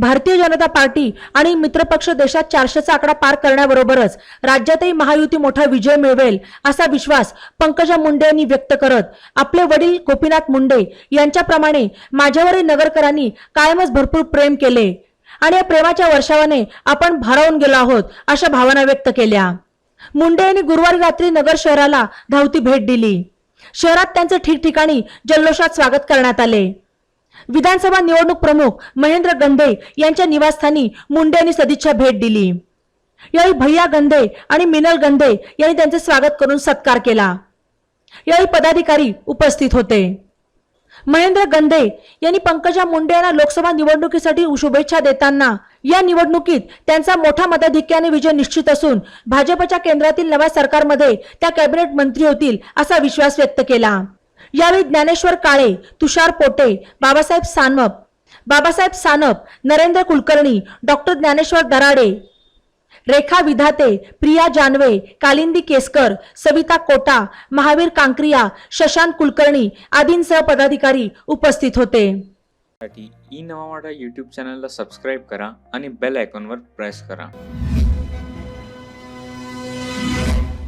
Bharatiya Janata party आणि मित्रपक्ष देशात चारशेचा आकडा पार करण्याबरोबरच राज्यातही महायुती मोठा विजय मिळवेल असा विश्वास पंकजा मुंडे यांनी व्यक्त करत आपले वडील गोपीनाथ मुंडे यांच्याप्रमाणे माझ्यावरही नगरकरांनी कायमच भरपूर प्रेम केले. आणि या प्रेमाच्या वर्षावाने आपण भारावून गेलो आहोत अशा भावना व्यक्त केल्या. मुंडे यांनी गुरुवारी रात्री नगर शहराला धावती भेट दिली. शहरात त्यांचे ठिकठिकाणी जल्लोषात स्वागत करण्यात आले. विधानसभा निवडणूक प्रमुख महेंद्र गंधे यांच्या निवासस्थानी मुंडे यांनी सदिच्छा भेट दिली. यावेळी भैया गंधे आणि मिनल गंधे यांनी त्यांचे स्वागत करून सत्कार केला. यावेळी पदाधिकारी उपस्थित होते. महेंद्र गंधे यांनी पंकजा मुंडे यांना लोकसभा निवडणुकीसाठी शुभेच्छा देताना या निवडणुकीत त्यांचा मोठा मताधिक्याने विजय निश्चित असून भाजपच्या केंद्रातील नव्या सरकारमध्ये त्या कॅबिनेट मंत्री होतील असा विश्वास व्यक्त केला. यावेळी ज्ञानेश्वर काळे तुषार पोटे बाबासाहेब सानप बाबासाहेब सानप नरेंद्र कुलकर्णी डॉक्टर ज्ञानेश्वर दराडे रेखा विधाते प्रिया जानवे कालिंदी केसकर सविता कोटा महावीर कांक्रिया शशांक कुलकर्णी आदींसह पदाधिकारी उपस्थित होते. ई नवा वाडा यूट्यूब चॅनलला सबस्क्राईब करा आणि बेल आयकॉनवर प्रेस करा.